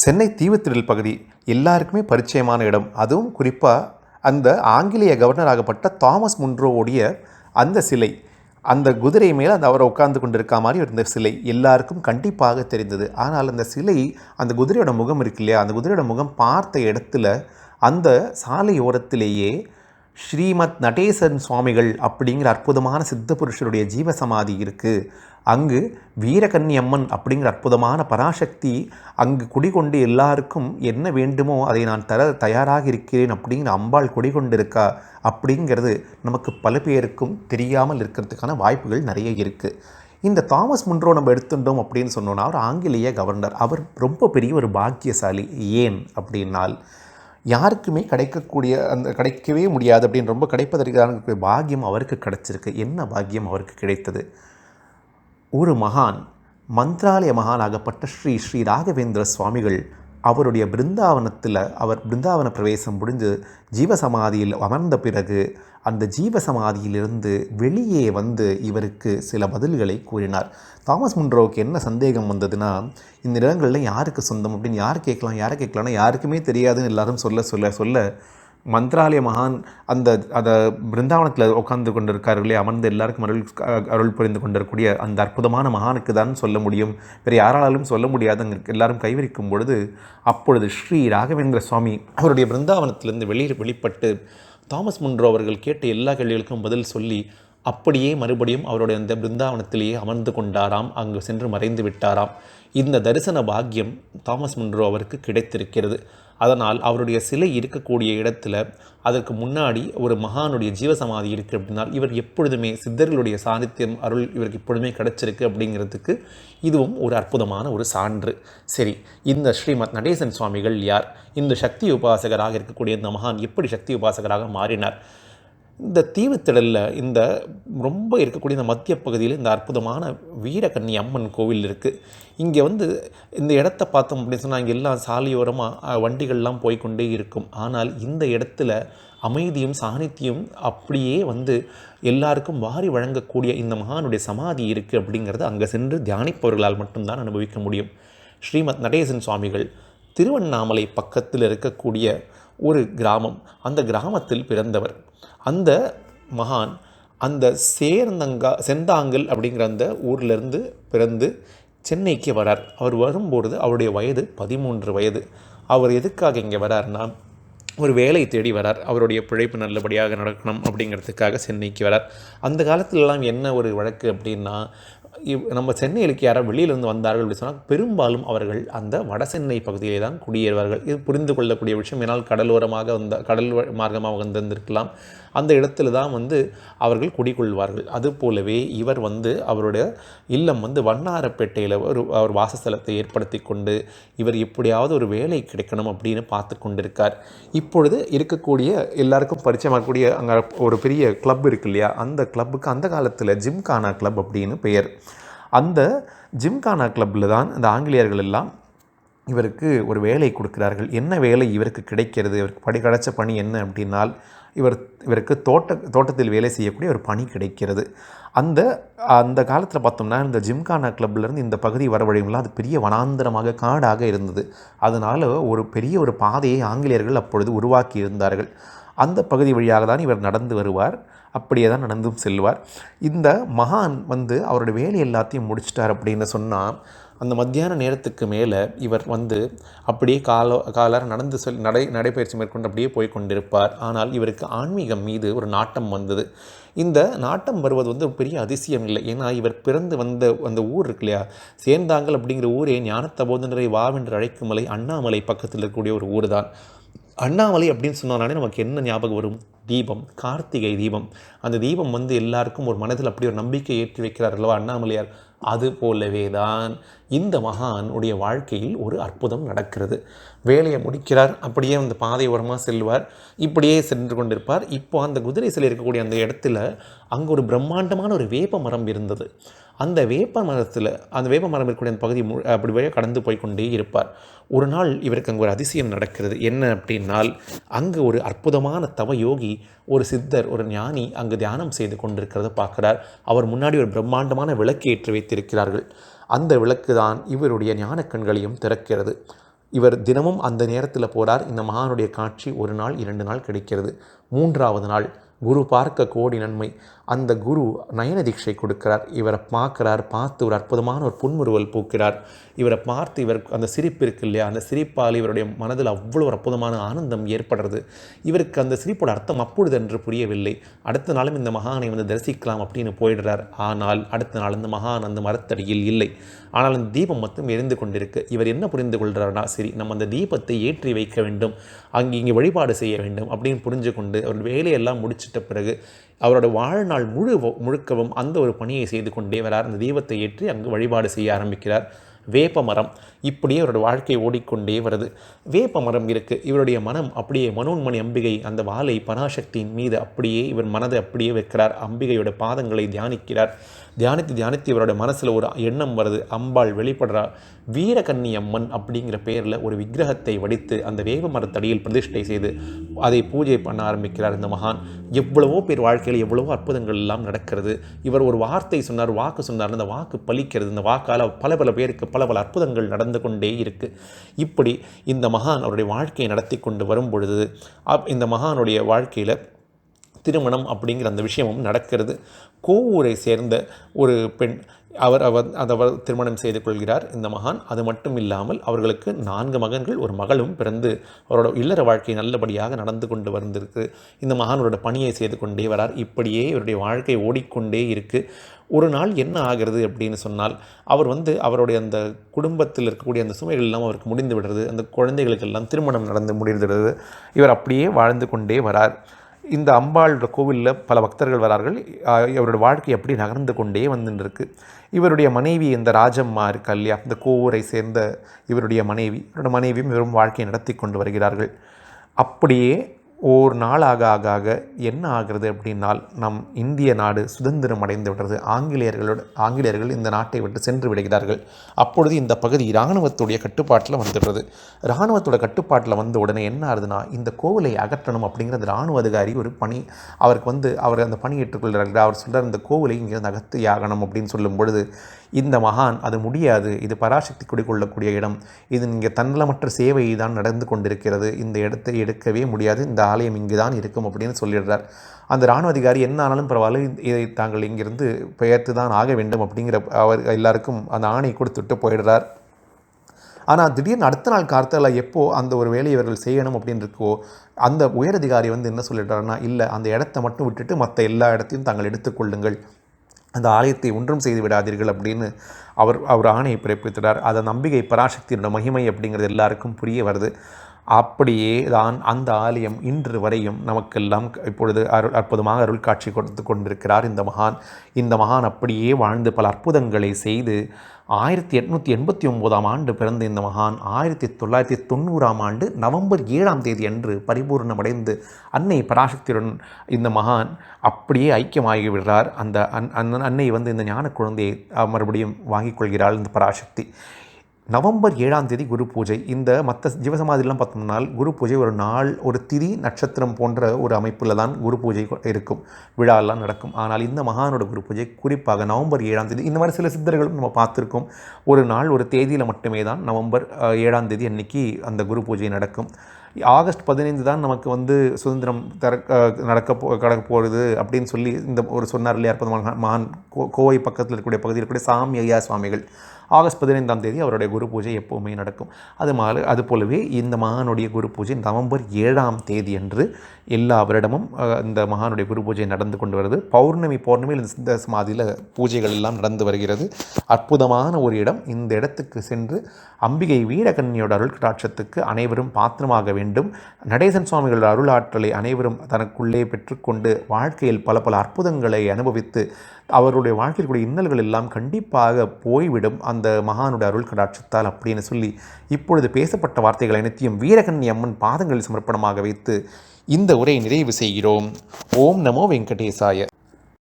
சென்னை தீவுத்திடல் பகுதி எல்லாருக்குமே பரிச்சயமான இடம். அதுவும் குறிப்பாக அந்த ஆங்கிலேய கவர்னராகப்பட்ட தாமஸ் முன்ரோவுடைய அந்த சிலை. அந்த குதிரை மேலே அந்த அவரை உட்கார்ந்து கொண்டிருக்க மாதிரி இருந்த சிலை எல்லாருக்கும் கண்டிப்பாக தெரிந்தது. ஆனால் அந்த சிலை அந்த குதிரையோட முகம் இருக்கு இல்லையா? அந்த குதிரையோட முகம் பார்த்த இடத்துல அந்த சாலையோரத்திலேயே ஸ்ரீமத் நடேசன் சுவாமிகள் அப்படிங்கிற அற்புதமான சித்த புருஷருடைய ஜீவசமாதி இருக்குது அங்கு வீரகன்னி அம்மன் அப்படிங்கிற அற்புதமான பராசக்தி அங்கு குடிகொண்டு எல்லாருக்கும் என்ன வேண்டுமோ அதை நான் தர தயாராக இருக்கிறேன் அப்படிங்கிற அம்பாள் குடிகொண்டிருக்கா அப்படிங்கிறது நமக்கு பல பேருக்கும் தெரியாமல் இருக்கிறதுக்கான வாய்ப்புகள் நிறைய இருக்குது இந்த தாமஸ் முன்றோ நம்ம எடுத்துட்டோம் அப்படின்னு சொன்னோன்னா அவர் ஆங்கிலேய கவர்னர். அவர் ரொம்ப பெரிய ஒரு பாக்கியசாலி. ஏன் அப்படின்னால் யாருக்குமே கிடைக்கக்கூடிய அந்த கிடைக்கவே முடியாது அப்படின்னு ரொம்ப கிடைப்பதற்கான பாக்கியம் அவருக்கு கிடைச்சிருக்கு. என்ன பாக்கியம் அவருக்கு கிடைத்தது? ஒரு மகான் மந்த்ராலய மகானாகப்பட்ட ஸ்ரீ ஸ்ரீ ராகவேந்திர சுவாமிகள் அவருடைய பிருந்தாவனத்தில் அவர் பிருந்தாவன பிரவேசம் முடிஞ்சு ஜீவசமாதியில் அமர்ந்த பிறகு அந்த ஜீவசமாதியிலிருந்து வெளியே வந்து இவருக்கு சில பதில்களை கூறினார். தாமஸ் முன்ரோவுக்கு என்ன சந்தேகம் வந்ததுன்னா இந்த இடங்களில் யாருக்கு சொந்தம் அப்படின்னு யார் கேட்கலாம் யாரை கேட்கலாம்னா யாருக்குமே தெரியாதுன்னு எல்லாரும் சொல்ல சொல்ல சொல்ல மந்திராலய மகான் அந்த அதை பிருந்தாவனத்தில் உட்கார்ந்து கொண்டிருக்கார்களே அமர்ந்து எல்லாருக்கும் அருள் அருள் புரிந்து கொண்டிருக்கக்கூடிய அந்த அற்புதமான மகானுக்கு தான் சொல்ல முடியும். வேறு யாராலும் சொல்ல முடியாதங்க எல்லாரும் கைவிரிக்கும் பொழுது அப்பொழுது ஸ்ரீ ராகவேந்திர சுவாமி அவருடைய பிருந்தாவனத்திலிருந்து வெளியில் வெளிப்பட்டு தாமஸ் முன்றோ அவர்கள் கேட்ட எல்லா கேள்விகளுக்கும் பதில் சொல்லி அப்படியே மறுபடியும் அவருடைய அந்த பிருந்தாவனத்திலேயே அமர்ந்து கொண்டாராம். அங்கு சென்று மறைந்து விட்டாராம். இந்த தரிசன பாக்கியம் தாமஸ் முன்றோ அவருக்கு கிடைத்திருக்கிறது. அதனால் அவருடைய சிலை இருக்கக்கூடிய இடத்துல அதற்கு முன்னாடி ஒரு மகானுடைய ஜீவசமாதி இருக்குது அப்படின்னால் இவர் எப்பொழுதுமே சித்தர்களுடைய சாநித்தியம் அருள் இவருக்கு எப்பொழுதுமே கிடச்சிருக்கு அப்படிங்கிறதுக்கு இதுவும் ஒரு அற்புதமான ஒரு சான்று. சரி இந்த ஸ்ரீமத் நடேசன் சுவாமிகள் யார்? இந்த சக்தி உபாசகராக இருக்கக்கூடிய இந்த மகான் எப்படி சக்தி உபாசகராக மாறினார்? இந்த தீவுத்திடலில் இந்த ரொம்ப இருக்கக்கூடிய இந்த மத்திய பகுதியில் இந்த அற்புதமான வீரகன்னி அம்மன் கோவில் இருக்குது இங்கே வந்து இந்த இடத்த பார்த்தோம் அப்படின்னு சொன்னால் இங்கே எல்லாம் சாலையோரமாக வண்டிகள்லாம் போய்க்கொண்டே இருக்கும். ஆனால் இந்த இடத்துல அமைதியும் சாநித்தியம் அப்படியே வந்து எல்லாருக்கும் வாரி வழங்கக்கூடிய இந்த மகானுடைய சமாதி இருக்குது அப்படிங்கிறது அங்கே சென்று தியானிப்பவர்களால் மட்டும்தான் அனுபவிக்க முடியும். ஸ்ரீமத் நடேசன் சுவாமிகள் திருவண்ணாமலை பக்கத்தில் இருக்கக்கூடிய ஒரு கிராமம். அந்த கிராமத்தில் பிறந்தவர். அந்த மகான் அந்த சேர்ந்தங்கா செந்தாங்கல் அப்படிங்கிற அந்த ஊர்லேருந்து பிறந்து சென்னைக்கு வரார். அவர் வரும்பொழுது அவருடைய வயது பதிமூன்று வயது. அவர் எதுக்காக இங்கே வரார்னா ஒரு வேலை தேடி வரார். அவருடைய பிழைப்பு நல்லபடியாக நடக்கணும் அப்படிங்கிறதுக்காக சென்னைக்கு வரார். அந்த காலத்திலலாம் என்ன ஒரு வழக்கு அப்படின்னா நம்ம சென்னையிலுக்கு யாராவது வெளியிலிருந்து வந்தார்கள் அப்படி சொன்னால் பெரும்பாலும் அவர்கள் அந்த வட சென்னை பகுதியிலே தான் குடியேறுவார்கள். இது புரிந்து கொள்ளக்கூடிய விஷயம். ஏன்னால் கடலோரமாக வந்த கடல் மார்க்கமாக வந்திருந்திருக்கலாம். அந்த இடத்துல தான் வந்து அவர்கள் குடிகொள்வார்கள். அது போலவே இவர் வந்து அவருடைய இல்லம் வந்து வண்ணாரப்பேட்டையில் ஒரு அவர் வாசஸ்தலத்தை ஏற்படுத்தி கொண்டு இவர் எப்படியாவது ஒரு வேலை கிடைக்கணும் அப்படின்னு பார்த்து கொண்டிருக்கார். இப்பொழுது இருக்கக்கூடிய எல்லாருக்கும் பரிச்சயமாகக்கூடிய அங்கே ஒரு பெரிய கிளப் இருக்கு இல்லையா? அந்த கிளப்புக்கு அந்த காலத்தில் ஜிம்கானா கிளப் அப்படின்னு பெயர். அந்த ஜிம்கானா கிளப்பில் தான் இந்த ஆங்கிலேயர்கள் எல்லாம் இவருக்கு ஒரு வேலை கொடுக்கிறார்கள். என்ன வேலை இவருக்கு கிடைக்கிறது? இவருக்கு படி கிடைச்ச பணி என்ன அப்படின்னால் இவர் இவருக்கு தோட்ட தோட்டத்தில் வேலை செய்யக்கூடிய ஒரு பணி கிடைக்கிறது. அந்த அந்த காலத்தில் பார்த்தோம்னா இந்த ஜிம்கானா கிளப்லேருந்து இந்த பகுதி வர அது பெரிய வனாந்தரமாக காடாக இருந்தது. அதனால் ஒரு பெரிய ஒரு பாதையை ஆங்கிலேயர்கள் அப்பொழுது உருவாக்கி இருந்தார்கள். அந்த பகுதி வழியாக தான் இவர் நடந்து வருவார். அப்படியே தான் நடந்தும் செல்வார். இந்த மகான் வந்து அவருடைய வேலை எல்லாத்தையும் முடிச்சிட்டார் அப்படின்னு சொன்னால் அந்த மத்தியான நேரத்துக்கு மேலே இவர் வந்து அப்படியே கால காலார நடந்து செல் நடை நடைபயிற்சி மேற்கொண்டு அப்படியே போய் கொண்டிருப்பார். ஆனால் இவருக்கு ஆன்மீகம் மீது ஒரு நாட்டம் வந்தது. இந்த நாட்டம் வருவது வந்து ஒரு பெரிய அதிசயம் இல்லை. ஏன்னா இவர் பிறந்து வந்த அந்த ஊர் இருக்கு இல்லையா? சேர்ந்தாங்கல் அப்படிங்கிற ஊரே ஞானத்தபோதனரை வாவென்று அழைக்கும் மலை அண்ணாமலை பக்கத்தில் இருக்கக்கூடிய ஒரு ஊர் தான் அண்ணாமலை அப்படின்னு சொன்னாலே நமக்கு என்ன ஞாபகம் வரும்? தீபம் கார்த்திகை தீபம். அந்த தீபம் வந்து எல்லாருக்கும் ஒரு மனதில் அப்படி ஒரு நம்பிக்கை ஏற்றி வைக்கிறார் அல்லவா அண்ணாமலையார்? அது போலவே தான் இந்த மகானுடைய வாழ்க்கையில் ஒரு அற்புதம் நடக்கிறது. வேலையை முடிக்கிறார் அப்படியே அந்த பாதை ஓரமாக செல்வார் இப்படியே சென்று கொண்டிருப்பார். இப்போ அந்த குதிரை சிலை இருக்கக்கூடிய அந்த இடத்துல அங்கே ஒரு பிரம்மாண்டமான ஒரு வேப்ப மரம் இருந்தது. அந்த வேப்ப மரத்தில் அந்த வேப்ப மரம் இருக்கக்கூடிய அந்த பகுதி மு அப்படி வழியாக கடந்து போய் கொண்டே இருப்பார். ஒரு நாள் இவருக்கு அங்கே ஒரு அதிசயம் நடக்கிறது. என்ன அப்படின்னால் அங்கு ஒரு அற்புதமான தவ யோகி ஒரு சித்தர் ஒரு ஞானி அங்கு தியானம் செய்து கொண்டிருக்கிறத பார்க்குறார். அவர் முன்னாடி ஒரு பிரம்மாண்டமான விளக்கு ஏற்றி வைத்திருக்கிறார்கள். அந்த விளக்கு தான் இவருடைய ஞான கண்களையும் திறக்கிறது. இவர் தினமும் அந்த நேரத்தில் போகிறார் இந்த மகானுடைய காட்சி ஒரு நாள் இரண்டு நாள் கிடைக்கிறது. மூன்றாவது நாள் குரு பார்க்க கோடி நன்மை. அந்த குரு நயன தீட்சை கொடுக்கிறார். இவரை பார்க்குறார் பார்த்து ஒரு அற்புதமான ஒரு புன்முறுவல் பூக்கிறார். இவரை பார்த்து இவர் அந்த சிரிப்பு இருக்கு இல்லையா? அந்த சிரிப்பால் இவருடைய மனதில் அவ்வளோ ஒரு அற்புதமான ஆனந்தம் ஏற்படுறது. இவருக்கு அந்த சிரிப்போட அர்த்தம் அப்பொழுது என்று புரியவில்லை. அடுத்த நாளும் இந்த மகானை வந்து தரிசிக்கலாம் அப்படின்னு போயிடுறார். ஆனால் அடுத்த நாள் இந்த மகான் அந்த மரத்தடியில் இல்லை. ஆனால் அந்த தீபம் மட்டும் எரிந்து கொண்டிருக்கு. இவர் என்ன புரிந்து கொள்கிறார்னா சரி நம்ம அந்த தீபத்தை ஏற்றி வைக்க வேண்டும். அங்கே இங்கே வழிபாடு செய்ய வேண்டும் அப்படின்னு புரிஞ்சு கொண்டு அவர் வேலையெல்லாம் முடிச்சுட்டு பிறகு அவரோட வாழ்நாள் முழு முழுக்கவும் அந்த ஒரு பணியை செய்து கொண்டே வரார். அந்த தீபத்தை ஏற்றி அங்கு வழிபாடு செய்ய ஆரம்பிக்கிறார். வேப்ப மரம் இப்படியே அவரோட வாழ்க்கை ஓடிக்கொண்டே வருது. வேப்ப மரம் இருக்குது இவருடைய மனம் அப்படியே மனோன்மணி அம்பிகை அந்த வாளை பராசக்தியின் மீது அப்படியே இவர் மனதை அப்படியே வைக்கிறார். அம்பிகையோட பாதங்களை தியானிக்கிறார். தியானித்து தியானித்து இவருடைய மனசில் ஒரு எண்ணம் வருது. அம்பாள் வெளிப்படுறா வீரகன்னி அம்மன் அப்படிங்கிற பெயரில் ஒரு விக்கிரகத்தை வடித்து அந்த வேப்ப மரத்தடியில் பிரதிஷ்டை செய்து அதை பூஜை பண்ண ஆரம்பிக்கிறார் இந்த மகான். எவ்வளவோ பேர் வாழ்க்கையில் எவ்வளவோ அற்புதங்கள் எல்லாம் நடக்கிறது. இவர் ஒரு வார்த்தை சொன்னார் வாக்கு சொன்னார் அந்த வாக்கு பலிக்கிறது. இந்த வாக்கால் பல பல பேருக்கு பல பல அற்புதங்கள் நடந்து கொண்டே இருக்குது இப்படி இந்த மகான் அவருடைய வாழ்க்கையை நடத்தி கொண்டு வரும் பொழுது அப் இந்த மகானுடைய வாழ்க்கையில் திருமணம் அப்படிங்கிற அந்த விஷயமும் நடக்கிறது. கோவூரை சேர்ந்த ஒரு பெண் அவர் அவர் அதவர் திருமணம் செய்து கொள்கிறார் இந்த மகான். அது மட்டும் இல்லாமல் அவர்களுக்கு நான்கு மகன்கள் ஒரு மகளும் பிறந்து அவரோட இல்லற வாழ்க்கை நல்லபடியாக நடந்து கொண்டு வந்திருக்கு. இந்த மகானோட பணியை செய்து கொண்டே வரார். இப்படியே இவருடைய வாழ்க்கை ஓடிக்கொண்டே இருக்குது ஒரு நாள் என்ன ஆகிறது அப்படின்னு சொன்னால் அவர் வந்து அவருடைய அந்த குடும்பத்தில் இருக்கக்கூடிய அந்த சுமைகள் எல்லாம் அவருக்கு முடிந்து விடுறது. அந்த குழந்தைகளுக்கெல்லாம் திருமணம் நடந்து முடிந்து விடுறது. இவர் அப்படியே வாழ்ந்து கொண்டே வரார். இந்த அம்பாளோட கோவிலில் பல பக்தர்கள் வரார்கள். இவரோட வாழ்க்கை அப்படி நகர்ந்து கொண்டே வந்துருக்கு இவருடைய மனைவி இந்த ராஜம்மா இருக்கா இல்லையா? இந்த கோவூரை சேர்ந்த இவருடைய மனைவி. இவருடைய மனைவியும் இவரும் வாழ்க்கையை நடத்தி கொண்டு வருகிறார்கள். அப்படியே ஓர் நாள் ஆக ஆக ஆக என்ன ஆகிறது அப்படின்னால் நம் இந்திய நாடு சுதந்திரம் அடைந்து விடுறது ஆங்கிலேயர்களோட ஆங்கிலேயர்கள் இந்த நாட்டை விட்டு சென்று விடுகிறார்கள். அப்பொழுது இந்த பகுதி இராணுவத்துடைய கட்டுப்பாட்டில் வந்துடுறது இராணுவத்தோட கட்டுப்பாட்டில் வந்த உடனே என்ன ஆகுதுன்னா இந்த கோவிலை அகற்றணும் அப்படிங்கிற இராணுவ அதிகாரி ஒரு பணி அவருக்கு வந்து அவர் அந்த பணி ஏற்றுக்கொள்கிறார்கள் அவர் சொல்கிறார் இந்த கோவிலை இங்கே அகத்து ஆகணும் அப்படின்னு சொல்லும் பொழுது இந்த மகான் அது முடியாது. இது பராசக்தி குடிக்கொள்ளக்கூடிய இடம். இது இங்கே தன்னலமற்ற சேவை தான் நடந்து கொண்டிருக்கிறது. இந்த இடத்தை எடுக்கவே முடியாது. இந்த ஆலயம் இங்கு தான் இருக்கும் அப்படின்னு சொல்லிடுறார். அந்த இராணுவ அதிகாரி என்ன ஆனாலும் பரவாயில்ல இதை தாங்கள் இங்கிருந்து பெயர்த்து தான் ஆக வேண்டும் அப்படிங்கிற அவர் எல்லாருக்கும் அந்த ஆணை கொடுத்துட்டு போயிடுறார். ஆனால் திடீர்னு அடுத்த நாள் கார்த்தால எப்போ அந்த ஒரு வேலையை இவர்கள் செய்யணும் அப்படின்னு இருக்கோ அந்த உயரதிகாரி வந்து என்ன சொல்லிடுறாருன்னா இல்லை அந்த இடத்த மட்டும் விட்டுட்டு மற்ற எல்லா இடத்தையும் தாங்கள் எடுத்துக்கொள்ளுங்கள் அந்த ஆலயத்தை ஒன்றும் செய்து விடாதீர்கள் அப்படின்னு அவர் அவர் ஆணையை பிறப்பித்தார் அதை நம்பிக்கை பராசக்தியோட மகிமை அப்படிங்கிறது எல்லாருக்கும் புரிய வருது. அப்படியே தான் அந்த ஆலயம் இன்று வரையும் நமக்கெல்லாம் இப்பொழுது அருள் அற்புதமாக அருள் காட்சி கொடுத்து கொண்டிருக்கிறார். இந்த மகான் இந்த மகான் அப்படியே வாழ்ந்து பல அற்புதங்களை செய்து ஆயிரத்தி எட்நூற்றி எண்பத்தி ஒம்போதாம் ஆண்டு பிறந்த இந்த மகான் ஆயிரத்தி தொள்ளாயிரத்தி தொண்ணூறாம் ஆண்டு நவம்பர் ஏழாம் தேதி அன்று பரிபூர்ணமடைந்து அன்னை பராசக்தியுடன் இந்த மகான் அப்படியே ஐக்கியமாகி விடுறார் அந்த அன் அன்னை வந்து இந்த ஞான குழந்தையை மறுபடியும் வாங்கிக் கொள்கிறாள் இந்த பராசக்தி. நவம்பர் ஏழாம் தேதி குரு பூஜை. இந்த மற்ற ஜீவசமாதிலாம் பார்த்தோம்னா குரு பூஜை ஒரு நாள் ஒரு திரி நட்சத்திரம் போன்ற ஒரு அமைப்பில் தான் குரு பூஜை இருக்கும். விழாலாம் நடக்கும். ஆனால் இந்த மகானோட குரு பூஜை குறிப்பாக நவம்பர் ஏழாம் தேதி இந்த மாதிரி சில சித்தர்களும் நம்ம பார்த்துருக்கோம். ஒரு நாள் ஒரு தேதியில் மட்டுமே தான் நவம்பர் ஏழாம் தேதி அன்னைக்கு அந்த குரு பூஜை நடக்கும். ஆகஸ்ட் பதினைந்து தான் நமக்கு வந்து சுதந்திரம் தர நடக்க போ கடக்க போகிறது அப்படின்னு சொல்லி இந்த ஒரு சொன்னார் இல்லையா மகான் கோவை பக்கத்தில் இருக்கக்கூடிய பகுதியில் இருக்கக்கூடிய சாமி ஐயா சுவாமிகள். ஆகஸ்ட் பதினைந்தாம் தேதி அவருடைய குரு பூஜை எப்போவுமே நடக்கும். அது மாதிரி அது போலவே இந்த மகானுடைய குரு பூஜை நவம்பர் ஏழாம் தேதி அன்று எல்லா வருடமும் இந்த மகானுடைய குரு பூஜை நடந்து கொண்டு வருது. பௌர்ணமி பௌர்ணமியில் இந்த சமாதியில் பூஜைகள் எல்லாம் நடந்து வருகிறது. அற்புதமான ஒரு இடம். இந்த இடத்துக்கு சென்று அம்பிகை வீரகன்னியோட அருள் கடாட்சத்துக்கு அனைவரும் பாத்திரமாக வேண்டும். நடேசன் சுவாமிகளோட அருள் ஆற்றலை அனைவரும் தனக்குள்ளே பெற்றுக்கொண்டு வாழ்க்கையில் பல பல அற்புதங்களை அனுபவித்து அவருடைய வாழ்க்கையில் கூடிய இன்னல்கள் எல்லாம் கண்டிப்பாக போய்விடும். அந்த மகானுடைய அருள் கடாட்சத்தால் அப்படின்னு சொல்லி இப்பொழுது பேசப்பட்ட வார்த்தைகள் அனைத்தையும் வீரகன்னி அம்மன் பாதங்களில் சமர்ப்பணமாக வைத்து இந்த உரையை நிறைவு செய்கிறோம். ஓம் நமோ வெங்கடேசாய.